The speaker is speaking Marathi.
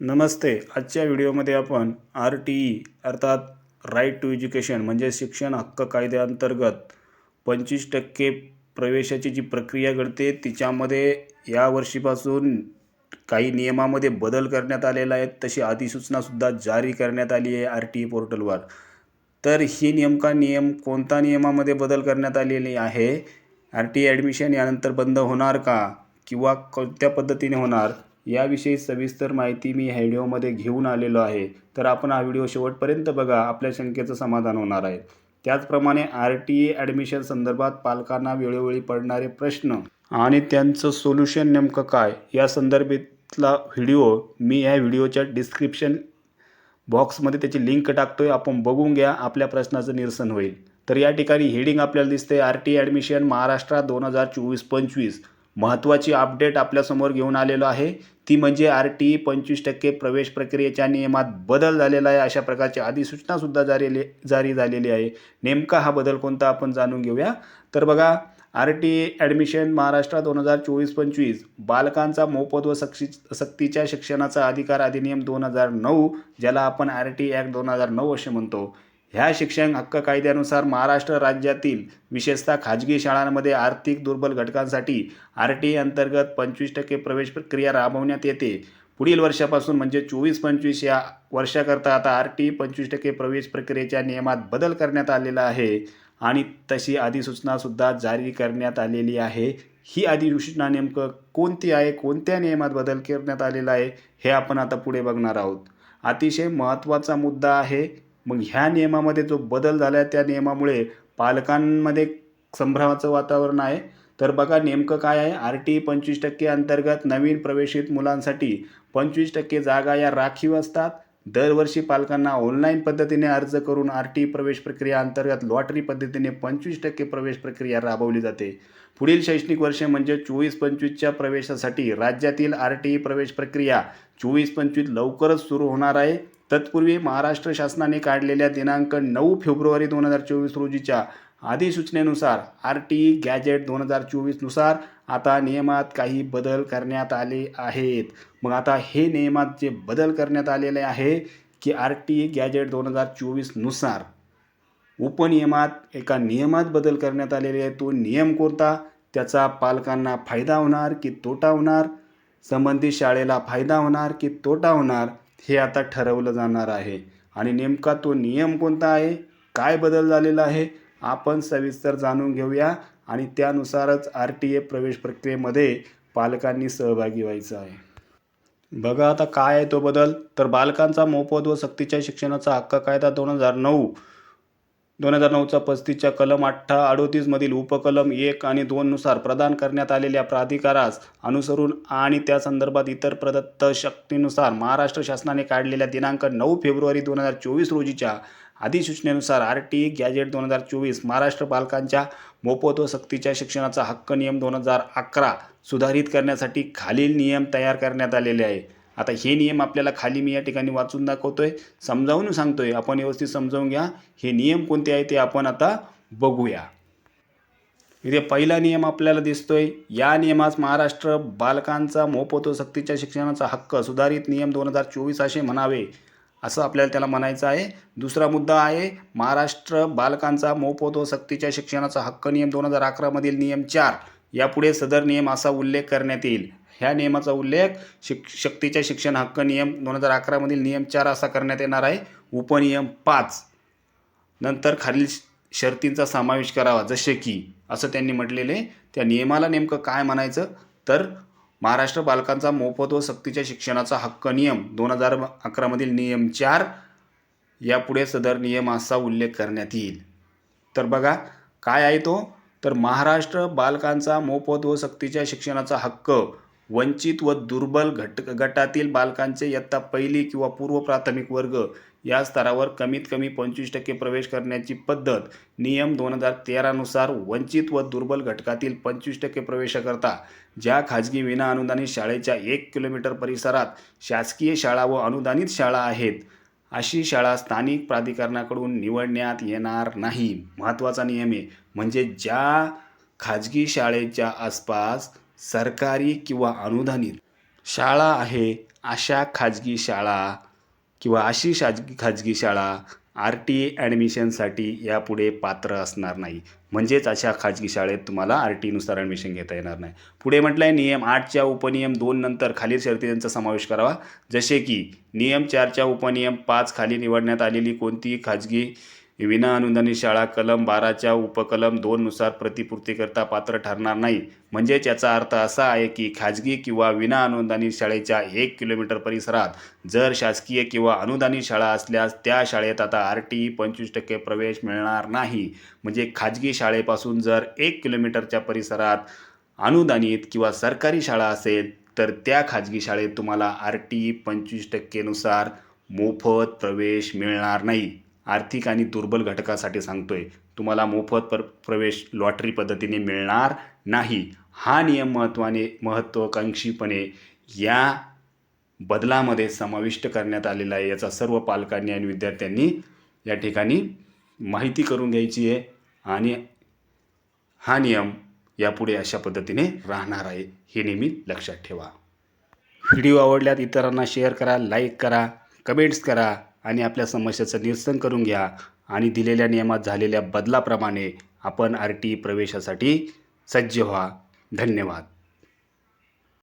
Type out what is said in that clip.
नमस्ते. आजच्या व्हिडिओमध्ये आपण आर टी ई अर्थात राईट टू एज्युकेशन म्हणजे शिक्षण हक्क कायद्याअंतर्गत पंचवीस टक्के प्रवेशाची जी प्रक्रिया घडते तिच्यामध्ये या वर्षीपासून काही नियमामध्ये बदल करण्यात आलेला आहे. तशी अधिसूचनासुद्धा जारी करण्यात आली आहे आर टी ई पोर्टलवर. तर ही नेमका नियम कोणता नियमामध्ये बदल करण्यात आलेली आहे? आर टी ॲडमिशन यानंतर बंद होणार का? किंवा कोणत्या पद्धतीने होणार? याविषयी सविस्तर माहिती मी ह्या व्हिडिओमध्ये घेऊन आलेलो आहे. तर आपण हा व्हिडिओ शेवटपर्यंत बघा आपल्या शंकेचं समाधान होणार आहे. त्याचप्रमाणे आर टी ए ॲडमिशन संदर्भात पालकांना वेळोवेळी पडणारे प्रश्न आणि त्यांचं सोल्युशन नेमकं काय या संदर्भातला व्हिडिओ मी ह्या व्हिडिओच्या डिस्क्रिप्शन बॉक्समध्ये त्याची लिंक टाकतोय आपण बघून घ्या आपल्या प्रश्नाचं निरसन होईल. तर या ठिकाणी हेडिंग आपल्याला दिसते आर टी ॲडमिशन महाराष्ट्रात दोन हजार चोवीस पंचवीस. महत्त्वाची अपडेट आपल्यासमोर घेऊन आलेलो आहे. ती म्हणजे आर टी ई पंचवीस टक्के प्रवेश प्रक्रियेच्या नियमात बदल झालेला आहे अशा प्रकारची अधिसूचनासुद्धा जारी जारी झालेली आहे. नेमका हा बदल कोणता आपण जाणून घेऊया. तर बघा R T E admission Maharashtra दोन हजार चोवीस पंचवीस बालकांचा मोफत व सक्ती सक्तीच्या शिक्षणाचा अधिकार अधिनियम दोन हजार नऊ ज्याला आपण आर टी ॲक्ट दोन हजार नऊ असे म्हणतो. ह्या शिक्षण हक्क कायद्यानुसार महाराष्ट्र राज्यातील विशेषतः खाजगी शाळांमध्ये आर्थिक दुर्बल घटकांसाठी आर टी अंतर्गत पंचवीस टक्के प्रवेश प्रक्रिया राबवण्यात येते. पुढील वर्षापासून म्हणजे चोवीस पंचवीस या वर्षाकरता आता आर टी पंचवीस टक्के प्रवेश प्रक्रियेच्या नियमात बदल करण्यात आलेला आहे आणि तशी अधिसूचनासुद्धा जारी करण्यात आलेली आहे. ही अधिसूचना नेमकं कोणती आहे कोणत्या नियमात बदल करण्यात आलेला आहे हे आपण आता पुढे बघणार आहोत. अतिशय महत्त्वाचा मुद्दा आहे मग ह्या नियमामध्ये जो बदल झाला आहे त्या नियमामुळे पालकांमध्ये संभ्रमाचं वातावरण आहे. तर बघा नेमकं काय आहे? आर टी पंचवीस टक्के अंतर्गत नवीन प्रवेशित मुलांसाठी पंचवीस टक्के जागा या राखीव असतात. दरवर्षी पालकांना ऑनलाईन पद्धतीने अर्ज करून आर टी प्रवेश प्रक्रिया अंतर्गत लॉटरी पद्धतीने पंचवीस टक्के प्रवेश प्रक्रिया राबवली जाते. पुढील शैक्षणिक वर्ष म्हणजे चोवीस पंचवीसच्या प्रवेशासाठी राज्यातील आर टी प्रवेश प्रक्रिया चोवीस पंचवीस लवकरच सुरू होणार आहे. तत्पूर्वी महाराष्ट्र शासनाने काढलेल्या दिनांक नऊ फेब्रुवारी दोन हजार चोवीस रोजीच्या अधिसूचनेनुसार आर टी गॅजेट दोन हजार चोवीसनुसार आता नियमात काही बदल करण्यात आले आहेत. मग आता हे नियमात जे बदल करण्यात आलेले आहे की आर टी गॅजेट दोन हजार चोवीसनुसार उपनियमात एका नियमात बदल करण्यात आलेले आहे तो नियम कोणता? त्याचा पालकांना फायदा होणार की तोटा होणार? संबंधित शाळेला फायदा होणार की तोटा होणार? हे आता ठरवलं जाणार आहे. आणि नेमका तो नियम कोणता आहे? काय बदल झालेला आहे? आपण सविस्तर जाणून घेऊया. आणि त्यानुसारच आर टी ए प्रवेश प्रक्रियेमध्ये पालकांनी सहभागी व्हायचं आहे. बघा आता काय आहे तो बदल. तर बालकांचा मोफत व सक्तीच्या शिक्षणाचा हक्क कायदा दोन हजार नऊ दोन हजार नऊचा पस्तीसच्या कलम अठ्ठा अडोतीसमधील उपकलम एक आणि दोननुसार प्रदान करण्यात आलेल्या प्राधिकारास अनुसरून आणि त्या संदर्भात इतर प्रदत्त शक्तीनुसार महाराष्ट्र शासनाने काढलेल्या दिनांक नऊ फेब्रुवारी दोन हजार चोवीस रोजीच्या अधिसूचनेनुसार आर टी गॅजेट दोन हजार चोवीस महाराष्ट्र बालकांच्या मोफत व सक्तीच्या शिक्षणाचा हक्क नियम दोन हजार अकरा सुधारित करण्यासाठी खालील नियम तयार करण्यात आलेले आहे आता हे नियम आपल्याला खाली मी या ठिकाणी वाचून दाखवतो आहे समजावून सांगतो आहे आपण व्यवस्थित समजावून घ्या. हे नियम कोणते आहे ते आपण आता बघूया. इथे पहिला नियम आपल्याला दिसतोय. या नियमास महाराष्ट्र बालकांचा मोफत व सक्तीच्या शिक्षणाचा हक्क सुधारित नियम दोन हजार चोवीस असे म्हणावे. असं आपल्याला त्याला म्हणायचं आहे. दुसरा मुद्दा आहे महाराष्ट्र बालकांचा मोफत व सक्तीच्या शिक्षणाचा हक्क नियम दोन हजार अकरामधील नियम चार. यापुढे सदर नियम असा उल्लेख करण्यात येईल. ह्या नियमाचा उल्लेख शिक शक्तीच्या शिक्षण हक्क नियम दोन हजार अकरामधील नियम चार असा करण्यात येणार आहे. उपनियम पाच. नंतर खालील शर्तींचा समावेश करावा. जसे की असं त्यांनी म्हटलेले त्या नियमाला नेमकं काय म्हणायचं? तर महाराष्ट्र बालकांचा मोफत व सक्तीच्या शिक्षणाचा हक्क नियम दोन हजार अकरामधील नियम चार यापुढे सदर नियम असा उल्लेख करण्यात येईल. तर बघा काय आहे तो? तर महाराष्ट्र बालकांचा मोफत व सक्तीच्या शिक्षणाचा हक्क वंचित व दुर्बल घट गटातील बालकांचे इयत्ता पहिली किंवा पूर्व प्राथमिक वर्ग या स्तरावर कमीत कमी पंचवीस टक्के प्रवेश करण्याची पद्धत नियम दोन हजार तेरानुसार वंचित व दुर्बल घटकातील पंचवीस टक्के प्रवेशाकरता ज्या खाजगी विना अनुदानित शाळेच्या एक किलोमीटर परिसरात शासकीय शाळा व अनुदानित शाळा आहेत अशी शाळा स्थानिक प्राधिकरणाकडून निवडण्यात येणार नाही. महत्त्वाचा नियम आहे म्हणजे ज्या खाजगी शाळेच्या आसपास सरकारी किंवा अनुदानित. शाळा आहे अशा खाजगी शाळा किंवा अशी शाजगी खाजगी शाळा आर टी ॲडमिशनसाठी यापुढे पात्र असणार नाही. म्हणजेच अशा खाजगी शाळेत तुम्हाला आर टीनुसार ॲडमिशन घेता येणार नाही. पुढे म्हटलं आहे नियम आठच्या उपनियम दोन नंतर खालील शर्तींचा समावेश करावा. जसे की नियम चारच्या उपनियम पाच खाली निवडण्यात आलेली कोणतीही खाजगी विनाअनुदानित शाळा कलम बाराच्या उपकलम दोननुसार प्रतिपूर्तीकरता पात्र ठरणार नाही. म्हणजेच याचा अर्थ असा आहे की खाजगी किंवा विना अनुदानित शाळेच्या एक किलोमीटर परिसरात जर शासकीय किंवा अनुदानित शाळा असल्यास त्या शाळेत आता आर टी ई पंचवीस टक्के प्रवेश मिळणार नाही. म्हणजे खाजगी शाळेपासून जर एक किलोमीटरच्या परिसरात अनुदानित किंवा सरकारी शाळा असेल तर त्या खाजगी शाळेत तुम्हाला आर टी ई पंचवीस टक्केनुसार मोफत प्रवेश मिळणार नाही. आर्थिक आणि दुर्बल घटकासाठी सांगतोय तुम्हाला मोफत पर प्रवेश लॉटरी पद्धतीने मिळणार नाही. हा नियम महत्त्वाने महत्त्वाकांक्षीपणे या बदलामध्ये समाविष्ट करण्यात आलेला आहे. याचा सर्व पालकांनी आणि विद्यार्थ्यांनी या ठिकाणी माहिती करून घ्यायची आहे आणि हा नियम यापुढे अशा पद्धतीने राहणार आहे हे नेहमी लक्षात ठेवा. व्हिडिओ आवडल्यात इतरांना शेअर करा लाईक करा कमेंट्स करा. आणि आपल्या समस्याचं निरसन करून घ्या आणि दिलेल्या नियमात झालेल्या बदलाप्रमाणे आपण आर टी प्रवेशासाठी सज्ज व्हा. धन्यवाद.